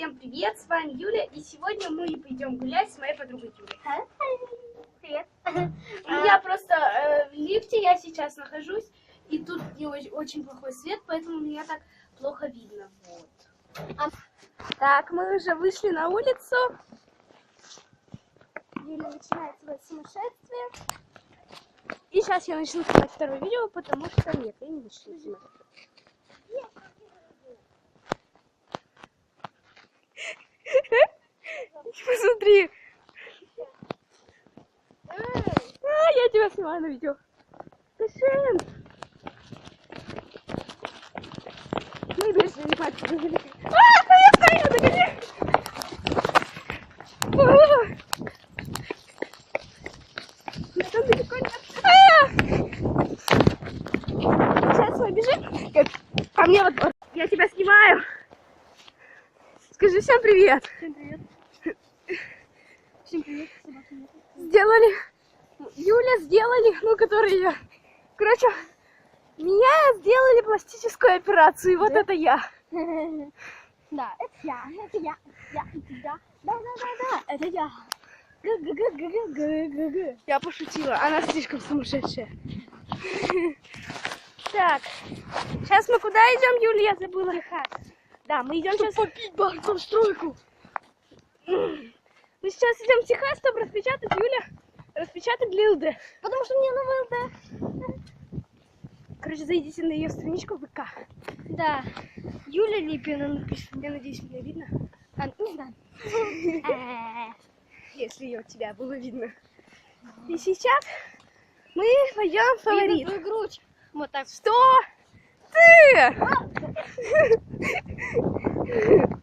Всем привет, с вами Юля, и сегодня мы пойдем гулять с моей подругой Юлей. Привет. У меня просто э, в лифте я сейчас нахожусь, и тут не очень, очень плохой свет, поэтому меня так плохо видно. Вот. Так, мы уже вышли на улицу. Юля начинает свое сумасшествие. И сейчас я начну снимать второе видео, потому что нет, я не начну снимать. Посмотри. А, я тебя снимаю на видео. Ташин. Мы больше не пальцы. А, стоит, стоит, догони. Там далеко нет. Сейчас мы бежим. Как- А мне вот, вот, я тебя снимаю. Скажи всем привет. Всем привет. Всем привет. собака нет. сделали, Юля сделали, ну, которые я, короче, меня сделали пластическую операцию, и вот Да? это я. Да, это я, это я, я, это я. Да, да, да, да, это я. Г-г-г-г-г-г-г. Я пошутила, она слишком сумасшедшая. Так, сейчас мы куда идем, Юля, я забыла. Да, мы идем сейчас... попить банком-стройку. Мы сейчас идем в Техас, чтобы распечатать, Юля, распечатать для ЛД. Потому что мне новый ЛД. Короче, зайдите на ее страничку в ВК. Да. Юля Липина написано. Я надеюсь, меня видно, А, не знаю. Если ее тебя было видно. И сейчас мы пойдем в фаворит. Видно грудь. Вот так. Что? Ты!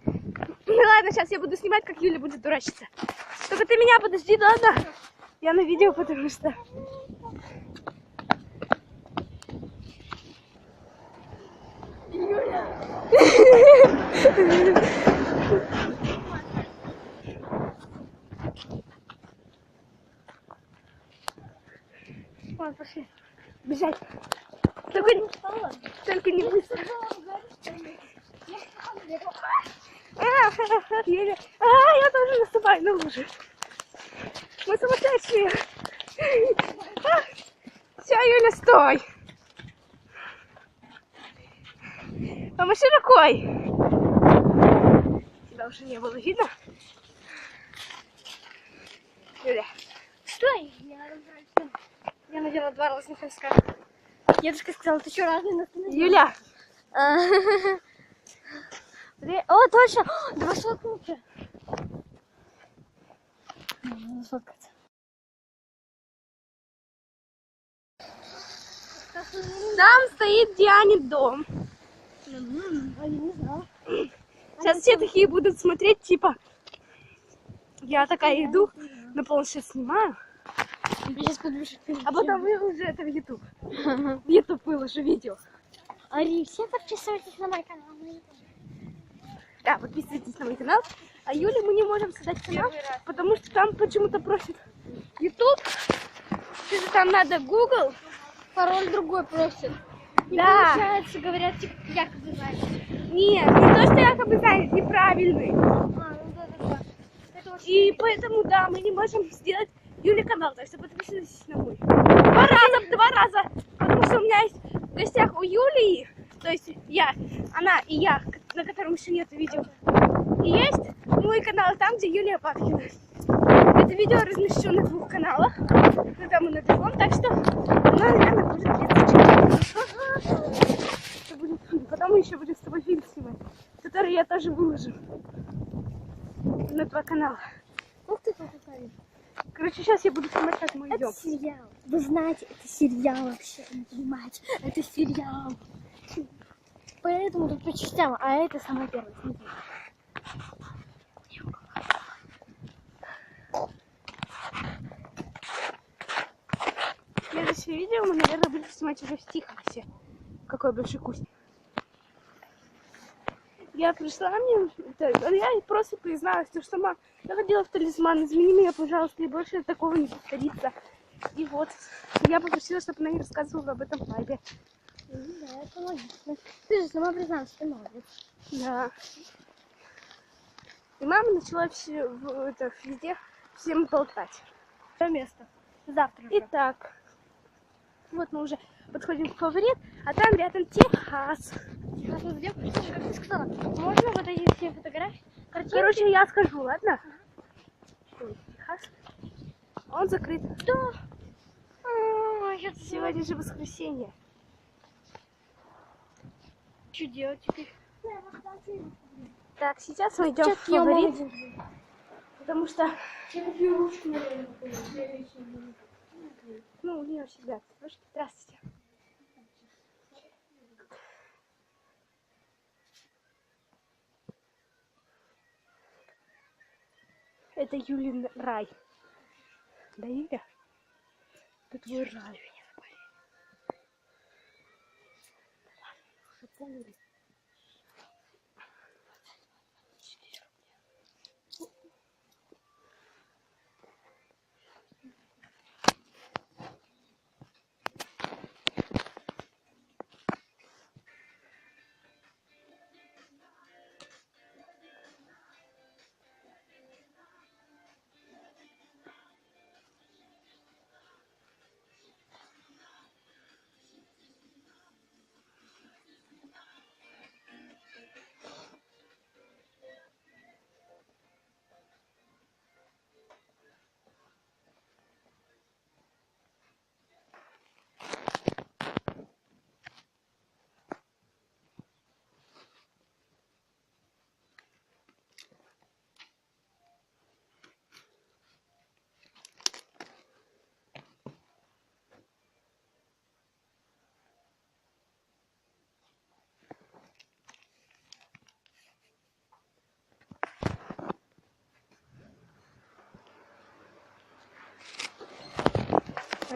Ну ладно, сейчас я буду снимать, как Юля будет дурачиться. Только ты меня подожди, ладно? Я на видео, потому что... Ладно, пошли. Бежать. Только, не- только не быстро. А, Юля. А, я тоже наступаю на лужи. Мы сумасшедшие. Все, Юля, стой. Помаши рукой. Тебя уже не было видно. Юля. Стой! Я. Я надела два разных носка. Дедушка сказал, ты что, надела? Юля. О, точно! О, Давай сфоткнемся. Надо сфоткаться. Там стоит Дианин дом. Сейчас все такие будут смотреть, типа, я такая иду, на планшет снимаю, а потом выложу это в YouTube. В YouTube выложу видео. Ари, все подписывайтесь на мой канал на YouTube. Да, подписывайтесь на мой канал. А Юле мы не можем создать канал, потому что там почему-то просит YouTube. Что-то там надо Google. Пароль другой просит. Не Да. получается, говорят, типа, якобы знаешь. Нет, не то, что якобы занят, неправильный. А, ну да, да, да. И поэтому, да, мы не можем сделать Юле канал, так что подписывайтесь на мой. Два раза, два раза, потому что у меня есть в гостях у Юлии, то есть я, она и я, на котором еще нет видео, и есть мой канал там, где Юлия Папкина. Это видео размещу на двух каналах, на там и на другом, так что оно, наверное, будет. Это будет- Потом мы еще будем с тобой фильм снимать, который я тоже выложу на два канала. Ух ты, какой Короче, сейчас я буду снимать, как мы Это идем. сериал. Вы знаете, это сериал вообще, не понимаете. Это сериал. Поэтому тут по частям, а это самое первое. смотрите. Следующее видео мы, наверное, будем снимать уже в Техасе. Какой большой кусь. Я пришла, мне, это, я просто призналась, то, что мам, я ходила в талисман, измени меня, пожалуйста, и больше такого не повторится. И вот, я попросила, чтобы она не рассказывала об этом папе. Это логично. Ты же сама призналась, ты молодец. Да. мама начала все, это, везде всем болтать. То место. Завтра же. Итак, вот мы уже подходим к фаворит, а там рядом Техас. Сейчас мы. Слушай, как ты сказала, можно вот эти все фотографии? Картинки? Короче, я скажу, ладно? Техас. Он закрыт. да. Сегодня же воскресенье. Что делать теперь? Так, сейчас мы идем в Сейчас я фаворит, потому что, ну, у нее всегда. Здравствуйте. Это Юлин рай. Да, Юля? Это твой рай. Уже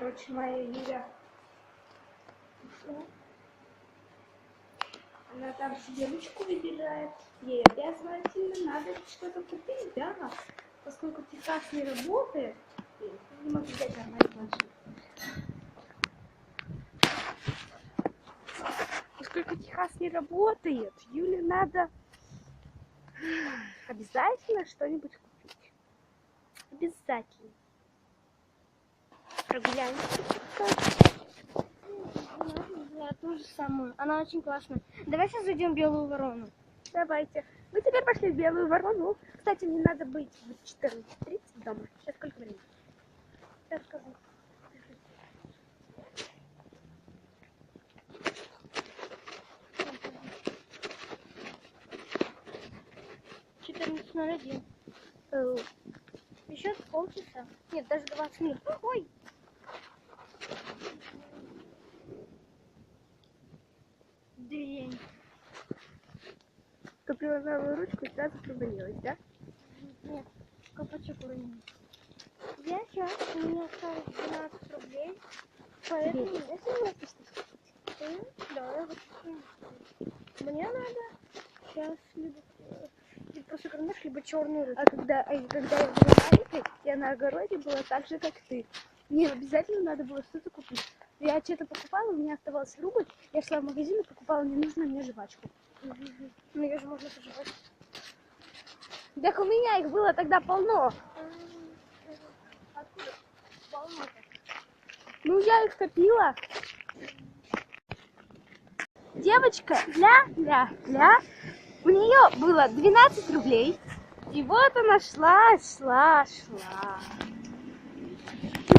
Короче, моя Юля. Она там себе ручку выбирает. Ей обязательно надо что-то купить, да? Поскольку Техас не работает, не могу взять нормальный планшет. Поскольку Техас не работает, Юле надо обязательно что-нибудь купить. Обязательно. Прогуляемся. Да, ту же самую. Она очень классная. Давай сейчас зайдем в белую ворону. Давайте. Мы теперь пошли в Белую Ворону. Кстати, мне надо быть в 14.30 дома. Сейчас сколько времени? Сейчас скажу. Четырнадцать ноль один. Э, Еще полчаса. Нет, даже 20 минут. Ой! День. Купила новую ручку и сразу провалилась, да? Нет, колпачок уронил. Я сейчас, у меня осталось 12 рублей. Поэтому Тебе написано, М, да, я хочу. Мне надо сейчас либо, э, либо просто карандаш, либо черную ручку. А когда, а когда я была маленькой, я на огороде была так же, как ты. Мне обязательно надо было что-то купить. Я что-то покупала, у меня оставался рубль. Я шла в магазин и покупала ненужную мне жвачку. Ну, ее же можно пожевать. Так у меня их было тогда полно. Полно-то. Ну, я их копила. Девочка, ля, ля, ля. У нее было 12 рублей. И вот она шла, шла, шла.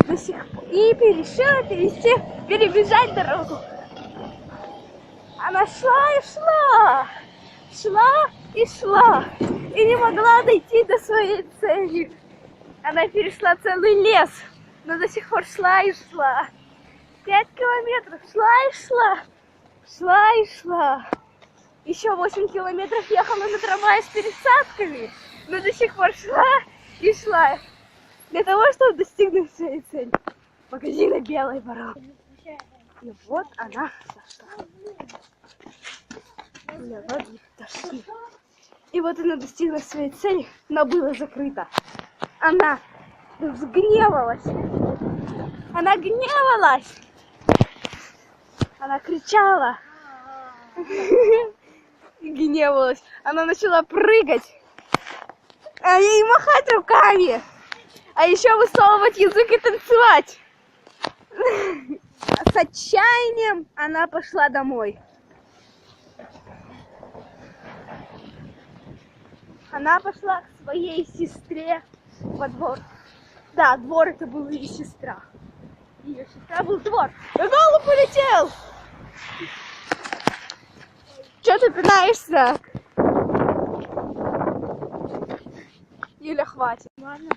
До сих пор. И решила перейти, перебежать дорогу. Она шла и шла. Шла и шла. И не могла дойти до своей цели. Она перешла целый лес, но до сих пор шла и шла. Пять километров шла и шла. Шла и шла. Еще восемь километров ехала на трамвае с пересадками, но до сих пор шла и шла. Для того, чтобы достигнуть своей цели. Магазина Белой Вороны. И вот она зашла. Для воды дошли. И вот она достигла своей цели, но было закрыто. Она взгневалась. Она гневалась. Она кричала. Гневалась. Она начала прыгать. А ей махать руками. А еще высовывать язык и танцевать. С отчаянием она пошла домой. Она пошла к своей сестре во двор. Да, двор это был ее сестра. Ее сестра был двор. И голубь полетел! Че ты пинаешься? Юля, хватит. Ладно.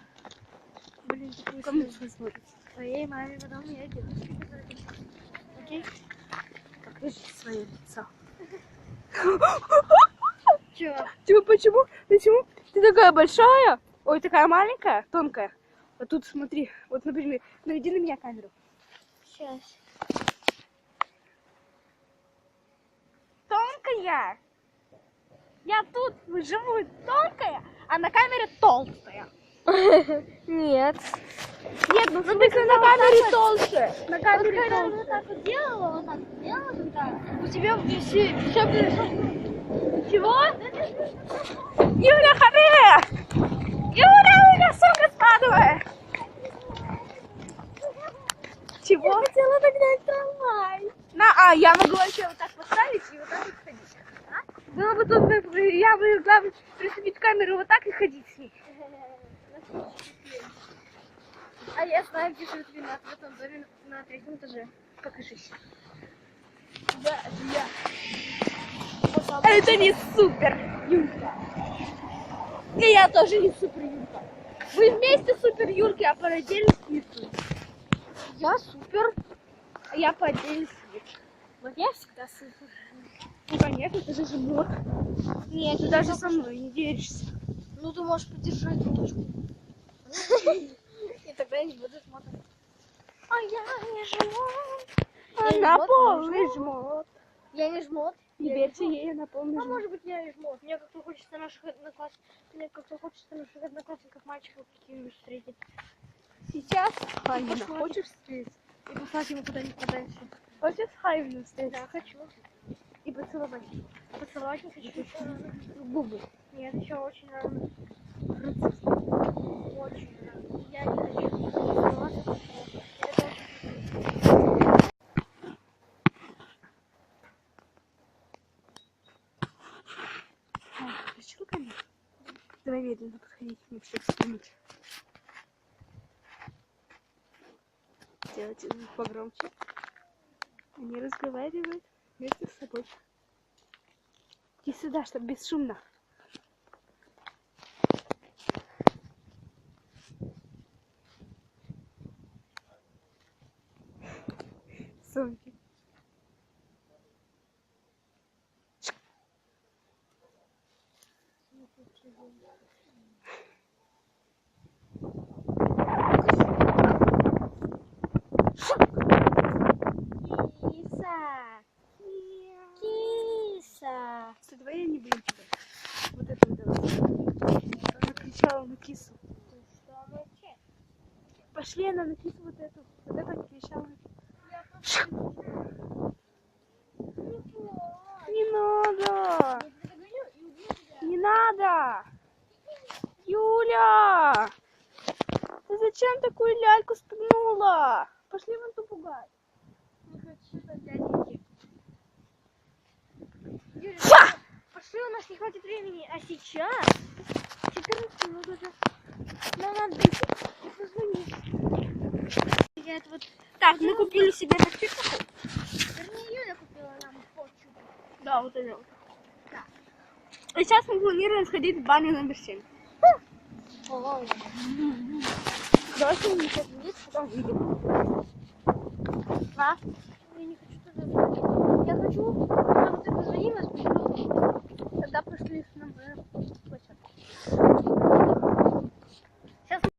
Блин, Кому смотришь? Твоей маме, потом я который- Окей? Покажи свое лицо. Чё? Типа, почему? Почему? Ты такая большая? Ой, такая маленькая, тонкая. А тут смотри, вот, например, наведи на меня камеру. Сейчас. Тонкая. Я тут живу тонкая, а на камере толстая. Нет. Нет, ну в смысле на камере толще. На Вот камере вот толще. так вот делала, вот так вот делала, вот так, у тебя все, все Чего? Юля, ходи! Юля, у меня сумка складывает. Чего? Я хотела догнать трамвай. На, а, я могу вообще вот так поставить и вот так вот ходить. А? Было бы тут, я бы, главное, прицепить камеру вот так и ходить с ней. А я знаю, где живет Ренат, в этом доме на третьем этаже. Покажись. Да, я. Это не супер, Юлька. И я тоже не супер, Юлька. Вы вместе супер, Юльки, а по отдельности Я супер. А я по отдельности. Вот я всегда супер. Ну, конечно, ты же жмот. Нет, Ты даже со мной не делишься. Ну, ты можешь поддержать ручку. И тогда я не буду смотреть. А я не жмот. Она полный не жмот. Я не жмот. Не Я верьте ей, она полный А жмот. может быть я и жмот. Мне как-то хочется наших одноклассников, мне как-то хочется наших одноклассников мальчиков каких-нибудь встретить. Сейчас Посмотрим. хочешь встретить? И послать ему куда-нибудь подальше. Хочешь Хайну встретить? Да, хочу. И поцеловать. Поцеловать не хочу. губы. Нет, еще очень рано. Я не хочу. Давай медленно подходить ним, чтобы снимать. Делайте звук погромче. Они разговаривают вместе с собой. Иди сюда, чтобы бесшумно. Киса. Киса. Буду тебя. Вот это вот. Она кричала на кису. Пошли она на кису вот эту. Вот это кричала. Не надо! Не надо! Юля! Ты зачем такую ляльку спугнула? Пошли вон ту пугать. Ха! Пошли, у нас не хватит времени. А сейчас 14 минут уже. Нам надо дойти и позвонить. Я это вот... Так, мы купили себе такси. Вернее, Юля купила нам почту. Да, вот это вот. И сейчас мы планируем сходить в баню номер 7. Ой. Давайте мы сейчас вниз, потом выйдем. А? Я не хочу туда зайти. Я хочу, чтобы ты позвонила. Тогда пошли с нами.